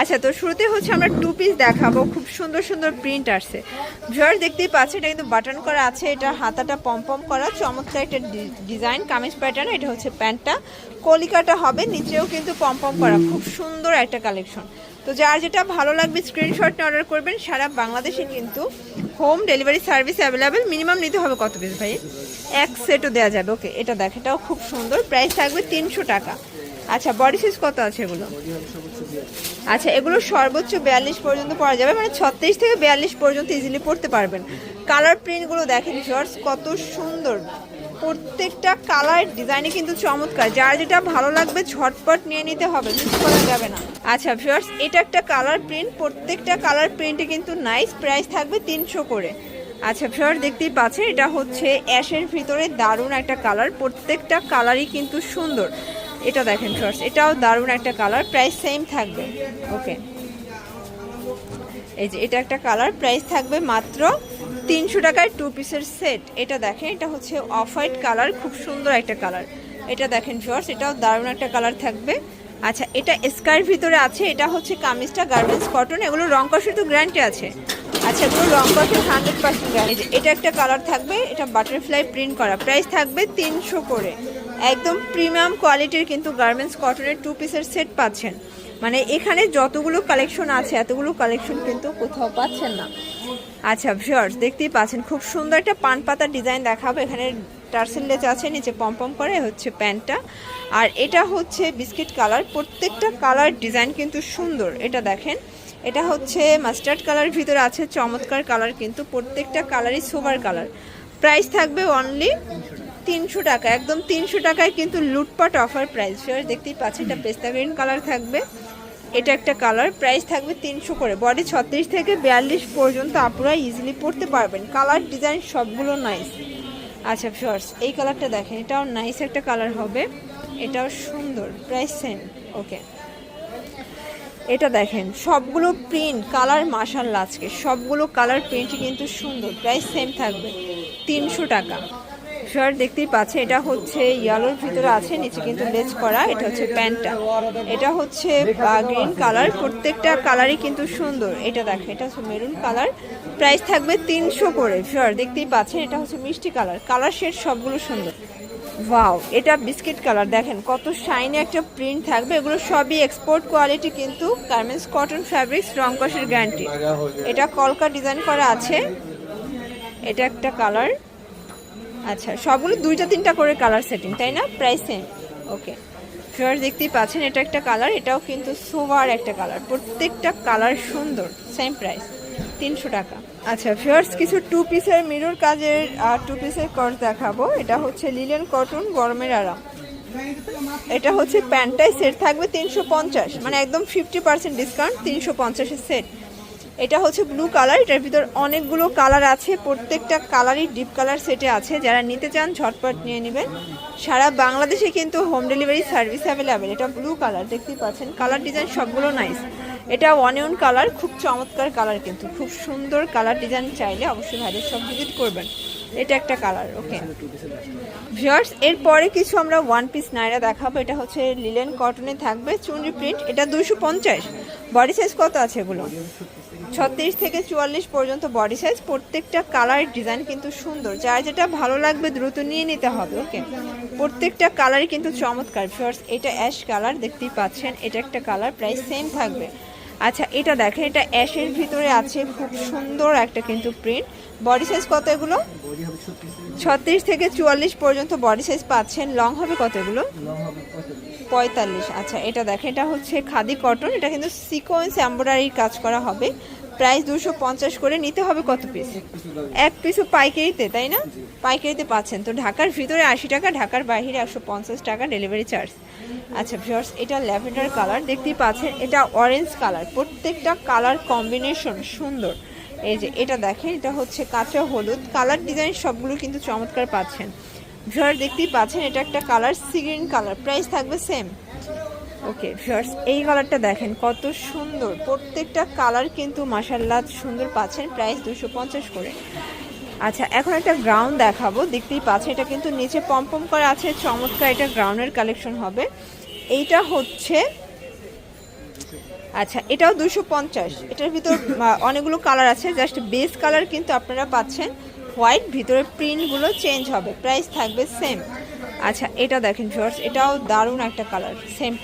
আচ্ছা তো শুরুতে হচ্ছে আমরা টু পিস দেখাবো। খুব সুন্দর সুন্দর প্রিন্ট আসছে। ভিউয়ার দেখতেই পাচ্ছে এটা কিন্তু বাটন করা আছে। এটা হাতাটা পম করা, চমৎকার একটা ডিজাইন কামিজ প্যাটার্ন এটা হচ্ছে প্যান্টটা। কলিকাটা হবে, নিচেও কিন্তু পম করা। খুব সুন্দর একটা কালেকশন তো যার যেটা ভালো লাগবে স্ক্রিনশট অর্ডার করবেন। সারা বাংলাদেশে কিন্তু home delivery service available minimum নিতে হবে কত পিস ভাই? এক সেটও দেওয়া যাবে। ওকে এটা দেখ এটাও খুব সুন্দর। প্রাইস থাকবে তিনশো টাকা। আচ্ছা বডি সাইজ কত আছে এগুলো? আচ্ছা এগুলো সর্বোচ্চ বিয়াল্লিশ পর্যন্ত পরা যাবে মানে ছত্রিশ থেকে বিয়াল্লিশ পর্যন্ত ইজিলি পড়তে পারবেন। কালার প্রিন্টগুলো দেখেন জর্জ কত সুন্দর। প্রত্যেকটা কালার ডিজাইনে কিন্তু চমৎকার। যার যেটা ভালো লাগবে, ঝটপট নিয়ে নিতে হবে মিস করা যাবে না। আচ্ছা ভিউয়ার্স এটা একটা কালার প্রিন্ট প্রত্যেকটা কালার প্রিন্টে কিন্তু নাইস প্রাইস থাকবে তিনশো করে। আচ্ছা ভিউয়ার দেখতেই পাচ্ছেন, এটা হচ্ছে অ্যাশের ভিতরে দারুণ একটা কালার প্রত্যেকটা কালারই কিন্তু সুন্দর। এটা দেখেন ফার্স্ট এটাও দারুণ একটা কালার প্রাইস সেম থাকবে। ওকে এই যে এটা একটা কালার প্রাইস থাকবে মাত্র তিনশো টাকায় টু পিসের সেট এটা দেখেন, এটা হচ্ছে অফ হোয়াইট কালার খুব সুন্দর একটা কালার এটা দেখেন ফার্স্ট এটাও দারুণ একটা কালার থাকবে। আচ্ছা এটা স্কার ভিতরে আছে, এটা হচ্ছে কামিজটা গার্মেন্টস কটন এগুলো রং কষের তো গ্যারান্টি আছে। আচ্ছা এগুলো রং কষের হান্ড্রেড পার্সেন্ট গ্যারান্টি এটা একটা কালার থাকবে, এটা বাটারফ্লাই প্রিন্ট করা। প্রাইস থাকবে তিনশো করে। একদম প্রিমিয়াম কোয়ালিটির কিন্তু গার্মেন্টস কটনের টু পিসের সেট পাচ্ছেন। মানে এখানে যতগুলো কালেকশন আছে, এতগুলো কালেকশন কিন্তু কোথাও পাচ্ছেন না। আচ্ছা ভিউয়ার্স দেখতেই পাচ্ছেন, খুব সুন্দর একটা পান পাতার ডিজাইন দেখাবো। এখানে টার্সেল লেচ আছে, নিচে পম্পম করে হচ্ছে প্যান্টটা। আর এটা হচ্ছে বিস্কিট কালার, প্রত্যেকটা কালার ডিজাইন কিন্তু সুন্দর। এটা দেখেন, এটা হচ্ছে মাস্টার্ড কালার ভিতরে আছে, চমৎকার কালার কিন্তু প্রত্যেকটা কালারই সোবার কালার। প্রাইস থাকবে অনলি তিনশো টাকা, একদম তিনশো টাকায় কিন্তু লুটপাট অফার প্রাইস ফেয়ার দেখতেই পাচ্ছেন, এটা পেস্তা গ্রিন কালার থাকবে। এটা একটা কালার প্রাইস থাকবে তিনশো করে। বডি ছত্রিশ থেকে বিয়াল্লিশ পর্যন্ত আপনারা ইজিলি পড়তে পারবেন। কালার ডিজাইন সবগুলো নাইস আচ্ছা ফিওর্স এই কালারটা দেখেন, এটাও নাইস একটা কালার হবে। এটাও সুন্দর প্রাইস সেম ওকে এটা দেখেন, সবগুলো প্রিন্ট কালার মাসাল আজকে। সবগুলো কালার প্রিন্টই কিন্তু সুন্দর প্রাইস সেম থাকবে। তিনশো টাকা। শার্ট দেখতেই পাচ্ছে এটা হচ্ছে ইয়েলোর ভিতরে আছে, নিচে কিন্তু লেজ করা, এটা হচ্ছে প্যান্টটা। এটা হচ্ছে গ্রিন কালার, প্রত্যেকটা কালারই কিন্তু সুন্দর। এটা দেখেন, এটা হচ্ছে মেরুন কালার। প্রাইস থাকবে তিনশো করে শার্ট দেখতেই পাচ্ছেন, এটা হচ্ছে মিষ্টি কালার। কালার শেড সবগুলো সুন্দর। ওয়াও, এটা বিস্কিট কালার, দেখেন, কত শাইনি একটা প্রিন্ট থাকবে। এগুলো সবই এক্সপোর্ট কোয়ালিটি কিন্তু গার্মেন্টস কটন ফ্যাব্রিক্স রংকসের গ্যারান্টি এটা কলকা ডিজাইন করা আছে। এটা একটা কালার। আচ্ছা সবগুলো দুইটা তিনটা করে কালার সেটিং তাই না? প্রাইস সেম ওকে ফিওর দেখতেই পাচ্ছেন, এটা একটা কালার এটাও কিন্তু সোভার একটা কালার প্রত্যেকটা কালার সুন্দর সেম প্রাইস তিনশো টাকা। আচ্ছা ফিওর্স কিছু টু পিসের মিরর কাজের আর টু পিসের কট দেখাবো। এটা হচ্ছে লিলেন কটন গরমের আরাম। এটা হচ্ছে প্যান্টাই সেট থাকবে তিনশো পঞ্চাশ। মানে একদম ফিফটি পার্সেন্ট ডিসকাউন্ট তিনশো পঞ্চাশের সেট এটা হচ্ছে ব্লু কালার এটার ভিতর অনেকগুলো কালার আছে, প্রত্যেকটা কালারই ডিপ কালার সেটে আছে। যারা নিতে চান, ঝটপট নিয়ে নেবেন। সারা বাংলাদেশে কিন্তু হোম ডেলিভারি সার্ভিস অ্যাভেলেবেল এটা ব্লু কালার দেখতেই পাচ্ছেন। কালার ডিজাইন সবগুলো নাইস এটা অনিয়ন কালার খুব চমৎকার কালার কিন্তু। খুব সুন্দর কালার ডিজাইন চাইলে অবশ্যই ভাইদের সব ভিজিট করবেন। এটা একটা কালার ওকে ভিউয়ার্স এরপরে কিছু আমরা ওয়ান পিস নাইরা দেখাবো। এটা হচ্ছে লিলেন কটনে থাকবে, চুনরি প্রিন্ট এটা দুশো পঞ্চাশ। বডি সাইজ কত আছে এগুলো? ছত্রিশ থেকে চুয়াল্লিশ পর্যন্ত বডি সাইজ প্রত্যেকটা কালারের ডিজাইন কিন্তু সুন্দর। যার যেটা ভালো লাগবে দ্রুত নিয়ে নিতে হবে ওকে প্রত্যেকটা কালারই কিন্তু চমৎকার ফার্স্ট এটা অ্যাশ কালার দেখতেই পাচ্ছেন, এটা একটা কালার প্রাইস সেম থাকবে। আচ্ছা এটা দেখেন, এটা অ্যাশের ভিতরে আছে, খুব সুন্দর একটা কিন্তু প্রিন্ট বডি সাইজ কত এগুলো? ছত্রিশ থেকে চুয়াল্লিশ পর্যন্ত বডি সাইজ পাচ্ছেন। লং হবে কত এগুলো? পঁয়তাল্লিশ। আচ্ছা এটা দেখেন, এটা হচ্ছে খাদি কটন এটা কিন্তু সিকোয়েন্স এম্ব্রয়ডারি কাজ করা হবে। প্রাইস দুশো পঞ্চাশ করে নিতে হবে কত পিস এক পিসও পাইকারিতে তাই না? পাইকারিতে পাচ্ছেন। তো ঢাকার ভিতরে আশি টাকা ঢাকার বাইরে একশো পঞ্চাশ টাকা ডেলিভারি চার্জ আচ্ছা ভিউয়ার্স এটা ল্যাভেন্ডার কালার দেখতেই পাচ্ছেন এটা অরেঞ্জ কালার। প্রত্যেকটা কালার কম্বিনেশন সুন্দর। এই যে এটা দেখেন এটা হচ্ছে কাঁচা হলুদ। কালার ডিজাইন সবগুলো কিন্তু চমৎকার পাচ্ছেন। ভিউয়ার দেখতেই পাচ্ছেন এটা একটা colour sea green colour. Price থাকবে সেম ওকে ভিউয়ার্স এই কালারটা দেখেন, কত সুন্দর। প্রত্যেকটা কালার কিন্তু মাসাল্লাহ সুন্দর পাচ্ছেন প্রাইস দুশো পঞ্চাশ করে। আচ্ছা এখন একটা গ্রাউন্ড দেখাবো, দেখতেই পাচ্ছে এটা কিন্তু নিচে পম্পম করা আছে, চমৎকার এটা গ্রাউন্ডের কালেকশন হবে। এইটা হচ্ছে আচ্ছা এটাও দুশো পঞ্চাশ। এটার ভিতর অনেকগুলো কালার আছে জাস্ট বেস কালার কিন্তু আপনারা পাচ্ছেন। হোয়াইট ভিতরে প্রিন্টগুলো চেঞ্জ হবে প্রাইস থাকবে সেম আচ্ছা এটা দেখেন ভিউয়ার্স এটাও দারুণ একটা কালার সেম প্রাইস